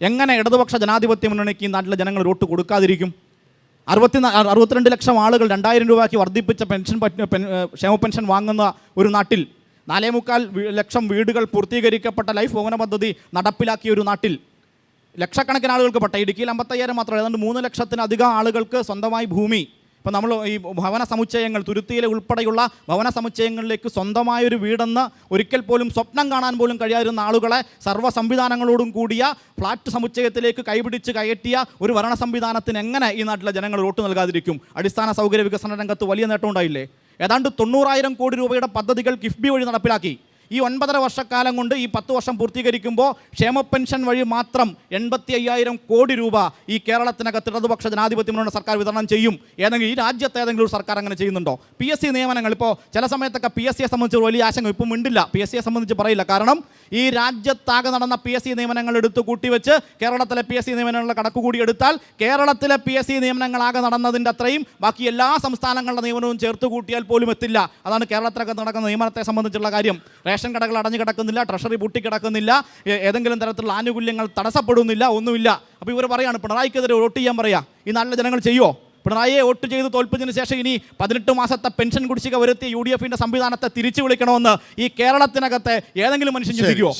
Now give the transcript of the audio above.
എങ്ങനെ ഇടതുപക്ഷ ജനാധിപത്യ മുന്നണിക്ക് ഈ നാട്ടിലെ ജനങ്ങൾ വോട്ട് കൊടുക്കാതിരിക്കും? അറുപത്തി അറുപത്തിരണ്ട് ലക്ഷം ആളുകൾ രണ്ടായിരം രൂപയ്ക്ക് വർദ്ധിപ്പിച്ച പെൻഷൻ ക്ഷേമ പെൻഷൻ വാങ്ങുന്ന ഒരു നാട്ടിൽ നാലേ മുക്കാൽ ലക്ഷം വീടുകൾ പൂർത്തീകരിക്കപ്പെട്ട ലൈഫ് ഭവന പദ്ധതി നടപ്പിലാക്കിയ ഒരു നാട്ടിൽ ലക്ഷക്കണക്കിന് ആളുകൾക്ക് പെട്ട ഇടുക്കിയിൽ അമ്പത്തയ്യായിരം മാത്രം ഏതാണ്ട് മൂന്ന് ലക്ഷത്തിലധികം ആളുകൾക്ക് സ്വന്തമായി ഭൂമി ഇപ്പം നമ്മൾ ഈ ഭവന സമുച്ചയങ്ങൾ തുരുത്തിയിലെ ഉൾപ്പെടെയുള്ള ഭവന സമുച്ചയങ്ങളിലേക്ക് സ്വന്തമായൊരു വീടെന്ന് ഒരിക്കൽ പോലും സ്വപ്നം കാണാൻ പോലും കഴിയാതിരുന്ന ആളുകളെ സർവ സംവിധാനങ്ങളോടും കൂടിയ ഫ്ലാറ്റ് സമുച്ചയത്തിലേക്ക് കൈപിടിച്ച് കയറ്റിയ ഒരു ഭരണ സംവിധാനത്തിന് എങ്ങനെ ഈ നാട്ടിലെ ജനങ്ങൾ വോട്ട് നൽകാതിരിക്കും? അടിസ്ഥാന സൗകര്യ വികസന രംഗത്ത് വലിയ നേട്ടം ഉണ്ടായില്ലേ? ഏതാണ്ട് തൊണ്ണൂറായിരം കോടി രൂപയുടെ പദ്ധതികൾ കിഫ്ബി വഴി നടപ്പിലാക്കി. ഈ ഒൻപതര വർഷക്കാലം കൊണ്ട് ഈ പത്ത് വർഷം പൂർത്തീകരിക്കുമ്പോൾ ക്ഷേമ പെൻഷൻ വഴി മാത്രം എൺപത്തി അയ്യായിരം കോടി രൂപ ഈ കേരളത്തിനകത്ത് ഇടതുപക്ഷ ജനാധിപത്യ മുന്നണി സർക്കാർ വിതരണം ചെയ്യും. ഏതെങ്കിലും ഈ രാജ്യത്തെ ഏതെങ്കിലും ഒരു സർക്കാർ അങ്ങനെ ചെയ്യുന്നുണ്ടോ? പി എസ് സി നിയമനങ്ങൾ ഇപ്പോൾ ചില സമയത്തൊക്കെ പി എസ് സിയെ സംബന്ധിച്ച് വലിയ ആശങ്ക ഇപ്പം ഉണ്ടില്ല പി എസ് സിയെ സംബന്ധിച്ച് പറയില്ല. കാരണം ഈ രാജ്യത്താകെ നടന്ന പി എസ് സി നിയമനങ്ങൾ എടുത്തു കൂട്ടിവെച്ച് കേരളത്തിലെ പി എസ് സി നിയമനങ്ങളുടെ കണക്ക് കൂടി എടുത്താൽ കേരളത്തിലെ പി എസ് സി നിയമനങ്ങളാകെ നടന്നതിന്റെ അത്രയും ബാക്കി എല്ലാ സംസ്ഥാനങ്ങളുടെ നിയമനവും ചേർത്ത് കൂട്ടിയാൽ പോലും എത്തില്ല. അതാണ് കേരളത്തിലൊക്കെ നടക്കുന്ന നിയമനത്തെ സംബന്ധിച്ചുള്ള കാര്യം. റേഷൻ കടകൾ അടഞ്ഞു കിടക്കുന്നില്ല ട്രഷറി പൂട്ടിക്കിടക്കുന്നില്ല ഏതെങ്കിലും തരത്തിലുള്ള ആനുകൂല്യങ്ങൾ തടസ്സപ്പെടുന്നില്ല ഒന്നുമില്ല. അപ്പോൾ ഇവർ പറയാണ് പിണറായിക്കെതിരെ വോട്ട് ചെയ്യാൻ പറയാ. ഈ നല്ല ജനങ്ങൾ ചെയ്യുമോ പിണറായിയെ വോട്ട് ചെയ്ത് തോൽപ്പിച്ചതിന് ശേഷം ഇനി പതിനെട്ട് മാസത്തെ പെൻഷൻ കുടിശ്ശിക വരുത്തി യു ഡി എഫിന്റെ സംവിധാനത്തെ തിരിച്ചു വിളിക്കണമെന്ന് ഈ കേരളത്തിനകത്തെ ഏതെങ്കിലും മനുഷ്യൻ ചിന്തിക്കുമോ